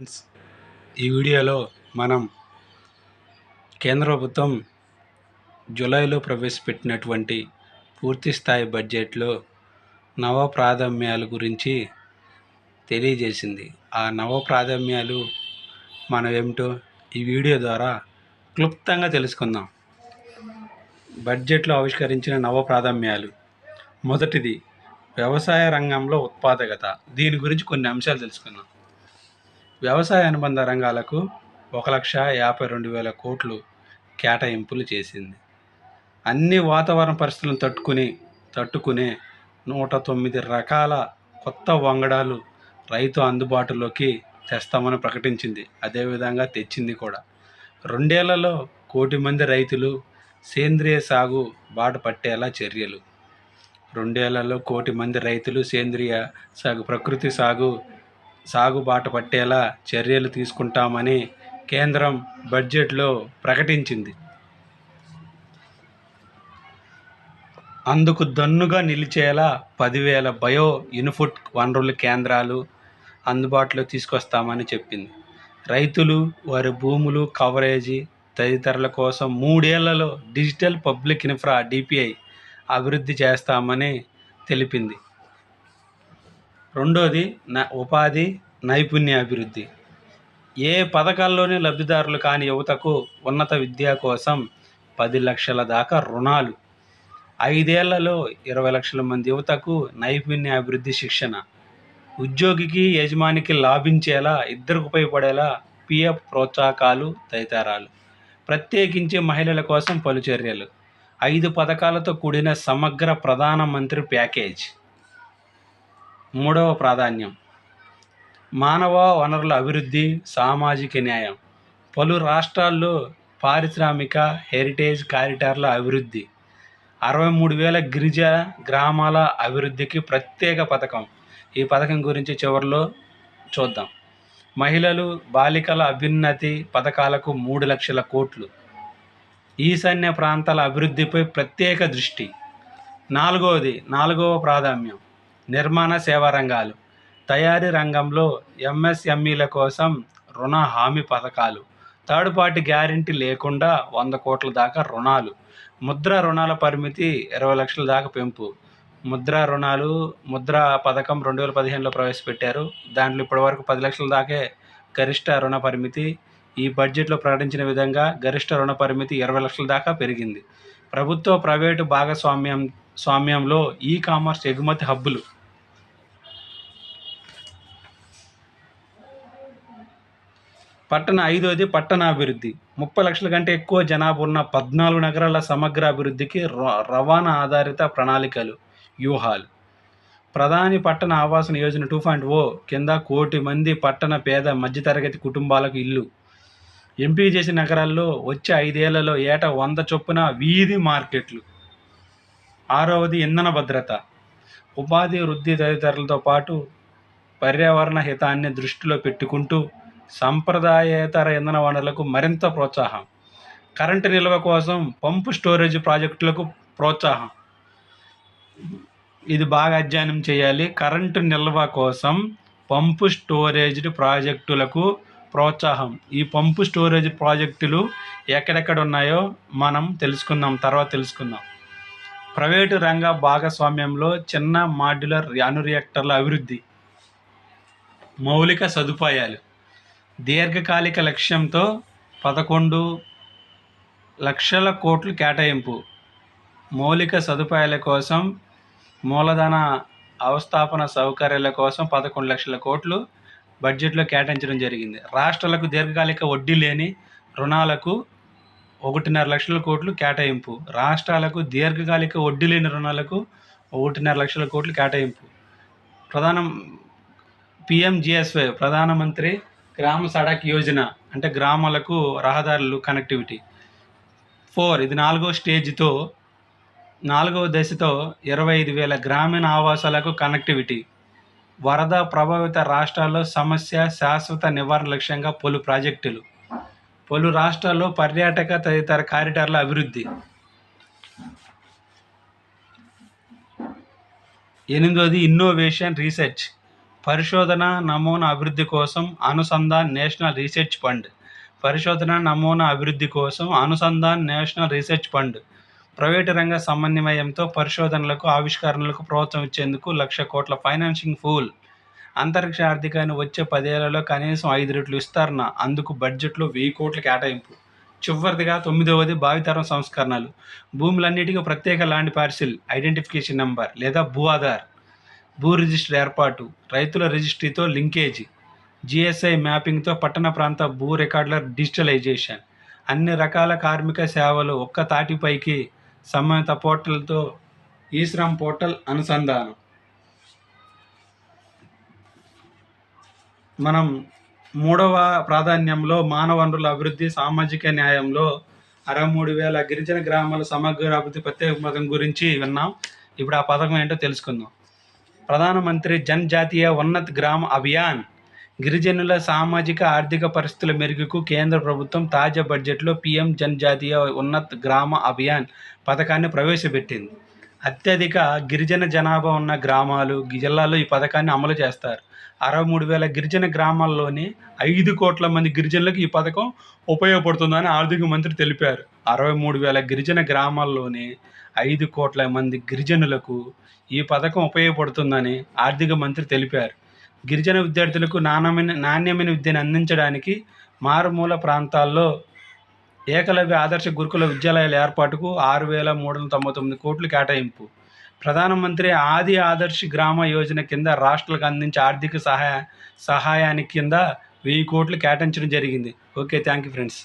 Friends, ఈ వీడియోలో మనం కేంద్ర ప్రభుత్వం జూలైలో ప్రవేశపెట్టినటువంటి పూర్తి స్థాయి బడ్జెట్లో నవ ప్రాధాన్యాల గురించి తెలియజేసింది. ఆ నవ ప్రాధాన్యాలు మనం ఏమిటో ఈ వీడియో ద్వారా క్లుప్తంగా తెలుసుకుందాం. బడ్జెట్లో ఆవిష్కరించిన నవ ప్రాధాన్యాలు మొదటిది వ్యవసాయ రంగంలో ఉత్పాదకత. దీని గురించి కొన్ని అంశాలు తెలుసుకుందాం. వ్యవసాయ అనుబంధ రంగాలకు ఒక లక్ష యాభై రెండు వేల కోట్లు కేటాయింపులు చేసింది. అన్ని వాతావరణ పరిస్థితులను తట్టుకుని తట్టుకునే నూట తొమ్మిది రకాల కొత్త వంగడాలు రైతు అందుబాటులోకి తెస్తామని ప్రకటించింది. అదేవిధంగా తెచ్చింది కూడా. రెండేళ్ళలో కోటి మంది రైతులు సేంద్రియ సాగు బాట పట్టేలా చర్యలు. రెండేళ్ళలో కోటి మంది రైతులు సేంద్రియ సాగు ప్రకృతి సాగు సాగుబాట పట్టేలా చర్యలు తీసుకుంటామని కేంద్రం బడ్జెట్లో ప్రకటించింది. అందుకు దన్నుగా నిలిచేలా పదివేల బయో ఇన్పుట్ వనరుల కేంద్రాలు అందుబాటులో తీసుకొస్తామని చెప్పింది. రైతులు వారి భూములు కవరేజీ తదితరుల కోసం మూడేళ్ళలో డిజిటల్ పబ్లిక్ ఇన్ఫ్రా డిపిఐ అభివృద్ధి చేస్తామని తెలిపింది. రెండోది న ఉపాధి నైపుణ్యాభివృద్ధి. ఏ పథకాల్లోని లబ్ధిదారులు కాని యువతకు ఉన్నత విద్య కోసం పది లక్షల దాకా రుణాలు. ఐదేళ్ళలో ఇరవై లక్షల మంది యువతకు నైపుణ్యాభివృద్ధి శిక్షణ. ఉద్యోగికి యజమానికి లాభించేలా ఇద్దరికి ఉపయోగపడేలా పిఎఫ్ ప్రోత్సాహకాలు తదితరాలు. ప్రత్యేకించి మహిళల కోసం పలు చర్యలు. ఐదు పథకాలతో కూడిన సమగ్ర ప్రధానమంత్రి ప్యాకేజ్. మూడవ ప్రాధాన్యం. మానవ వనరుల అభివృద్ధి సామాజిక న్యాయం. పలు రాష్ట్రాల్లో పారిశ్రామిక హెరిటేజ్ కారిడార్ల అభివృద్ధి. అరవై మూడు వేల గిరిజ గ్రామాల అభివృద్ధికి ప్రత్యేక పథకం. ఈ పథకం గురించి చివరిలో చూద్దాం. మహిళలు బాలికల అభ్యున్నతి పథకాలకు మూడు లక్షల కోట్లు. ఈశాన్య ప్రాంతాల అభివృద్ధిపై ప్రత్యేక దృష్టి. నాలుగవది నాలుగవ ప్రాధాన్యం. నిర్మాణ సేవా రంగాలు. తయారీ రంగంలో ఎంఎస్ఎంఈల కోసం రుణ హామీ పథకాలు. థర్డ్ పార్టీ గ్యారంటీ లేకుండా వంద కోట్ల దాకా రుణాలు. ముద్ర రుణాల పరిమితి ఇరవై లక్షల దాకా పెంపు. ముద్ర రుణాలు ముద్ర పథకం రెండు వేల పదిహేనులో ప్రవేశపెట్టారు. దాంట్లో ఇప్పటివరకు పది లక్షల దాకే గరిష్ట రుణ పరిమితి. ఈ బడ్జెట్లో ప్రకటించిన విధంగా గరిష్ట రుణ పరిమితి ఇరవై లక్షల దాకా పెరిగింది. ప్రభుత్వ ప్రైవేటు భాగస్వామ్యం స్వామ్యంలో ఈ కామర్స్ ఎగుమతి హబ్బులు పట్టణ ఐదోది పట్టణాభివృద్ధి. ముప్పై లక్షల కంటే ఎక్కువ జనాభా ఉన్న పద్నాలుగు నగరాల సమగ్ర అభివృద్ధికి ర- రవాణా ఆధారిత ప్రణాళికలు వ్యూహాలు. ప్రధాని పట్టణ ఆవాసన యోజన టూ పాయింట్ ఓ కింద కోటి మంది పట్టణ పేద మధ్యతరగతి కుటుంబాలకు ఇల్లు. ఎంపిక చేసిన నగరాల్లో వచ్చే ఐదేళ్ళలో ఏటా వంద చొప్పున వీధి మార్కెట్లు. ఆరవది ఇంధన భద్రత. ఉపాధి వృద్ధి తదితరులతో పాటు పర్యావరణ హితాన్ని దృష్టిలో పెట్టుకుంటూ సంప్రదాయేతర ఇంధన వనరులకు మరింత ప్రోత్సాహం. కరెంటు నిల్వ కోసం పంపు స్టోరేజ్ ప్రాజెక్టులకు ప్రోత్సాహం. ఇది బాగా అధ్యయనం చేయాలి. కరెంటు నిల్వ కోసం పంపు స్టోరేజ్ ప్రాజెక్టులకు ప్రోత్సాహం. ఈ పంపు స్టోరేజ్ ప్రాజెక్టులు ఎక్కడెక్కడ ఉన్నాయో మనం తెలుసుకుందాం. తర్వాత తెలుసుకుందాం. ప్రైవేటు రంగ భాగస్వామ్యంలో చిన్న మాడ్యులర్ యాను రియాక్టర్ల అభివృద్ధి. మౌలిక సదుపాయాలు. దీర్ఘకాలిక లక్ష్యంతో పదకొండు లక్షల కోట్లు కేటాయింపు. మౌలిక సదుపాయాల కోసం మూలధన అవస్థాపన సౌకర్యాల కోసం పదకొండు లక్షల కోట్లు బడ్జెట్లో కేటాయించడం జరిగింది. రాష్ట్రాలకు దీర్ఘకాలిక వడ్డీ లేని రుణాలకు ఒకటిన్నర లక్షల కోట్లు కేటాయింపు. రాష్ట్రాలకు దీర్ఘకాలిక వడ్డీ లేని రుణాలకు ఒకటిన్నర లక్షల కోట్లు కేటాయింపు. ప్రధానం పిఎంజిఎస్వై ప్రధానమంత్రి గ్రామ సడక్ యోజన అంటే గ్రామాలకు రహదారులు కనెక్టివిటీ ఫోర్ ఇది నాలుగో స్టేజ్తో నాలుగవ దశతో ఇరవై ఐదు వేల గ్రామీణ ఆవాసాలకు కనెక్టివిటీ వరద ప్రభావిత రాష్ట్రాల్లో సమస్య శాశ్వత నివారణ లక్ష్యంగా పలు ప్రాజెక్టులు. పలు రాష్ట్రాల్లో పర్యాటక తదితర కారిడార్ల అభివృద్ధి. ఎనిమిదవది ఇన్నోవేషన్ రీసెర్చ్ పరిశోధన నమూనా అభివృద్ధి కోసం అనుసంధాన్ నేషనల్ రీసెర్చ్ ఫండ్. పరిశోధన నమూనా అభివృద్ధి కోసం Anusandhan national research fund. Private రంగ సమన్వయంతో పరిశోధనలకు ఆవిష్కరణలకు ప్రోత్సాహం ఇచ్చేందుకు లక్ష కోట్ల ఫైనాన్సింగ్ పూల్ అంతరిక్ష ఆర్థికాన్ని వచ్చే పదేళ్ళలో కనీసం ఐదు రెట్లు విస్తరణ. అందుకు బడ్జెట్లో వెయ్యి కోట్ల కేటాయింపు. చివరిదిగా తొమ్మిదవది భావితరం సంస్కరణలు. భూములన్నిటికీ ప్రత్యేక ల్యాండ్ పార్సిల్ ఐడెంటిఫికేషన్ నెంబర్ లేదా భూ ఆధార్ భూ రిజిస్టర్ ఏర్పాటు రైతుల రిజిస్ట్రీతో లింకేజీ జిఎస్ఐ మ్యాపింగ్తో పట్టణ ప్రాంత భూ రికార్డుల డిజిటలైజేషన్. అన్ని రకాల కార్మిక సేవలు ఒక్క తాటిపైకి సంబంధిత పోర్టల్తో ఈ శ్రమ్ పోర్టల్ అనుసంధానం. మనం మూడవ ప్రాధాన్యంలో మానవ వనరుల అభివృద్ధి సామాజిక న్యాయంలో అరవై మూడు వేల గిరిజన గ్రామాల సమగ్ర అభివృద్ధి ప్రత్యేక పథకం గురించి విన్నాం. ఇప్పుడు ఆ పథకం ఏంటో తెలుసుకుందాం. ప్రధానమంత్రి జన్ జాతీయ ఉన్నత్ గ్రామ అభియాన్. గిరిజనుల సామాజిక ఆర్థిక పరిస్థితుల మెరుగుకు కేంద్ర ప్రభుత్వం తాజా బడ్జెట్లో పీఎం జన్ జాతీయ ఉన్నత్ గ్రామ అభియాన్ పథకాన్ని ప్రవేశపెట్టింది. అత్యధిక గిరిజన జనాభా ఉన్న గ్రామాలు జిల్లాల్లో ఈ పథకాన్ని అమలు చేస్తారు. అరవై మూడు వేల గిరిజన గ్రామాల్లోని ఐదు కోట్ల మంది గిరిజనులకు ఈ పథకం ఉపయోగపడుతుందని ఆర్థిక మంత్రి తెలిపారు. అరవై మూడు వేల గిరిజన గ్రామాల్లోని ఐదు కోట్ల మంది గిరిజనులకు ఈ పథకం ఉపయోగపడుతుందని ఆర్థిక మంత్రి తెలిపారు. గిరిజన విద్యార్థులకు నాణ్యమైన నాణ్యమైన విద్యను అందించడానికి మారుమూల ప్రాంతాల్లో ఏకలవ్య ఆదర్శ గురుకుల విద్యాలయాల ఏర్పాటుకు ఆరు వేల మూడు వందల తొంభై తొమ్మిది కోట్లు కేటాయింపు. ప్రధానమంత్రి ఆది ఆదర్శ్ గ్రామ యోజన కింద రాష్ట్రాలకు అందించే ఆర్థిక సహాయ సహాయానికి కింద వెయ్యి కోట్లు కేటాయించడం జరిగింది. Okay thank you friends.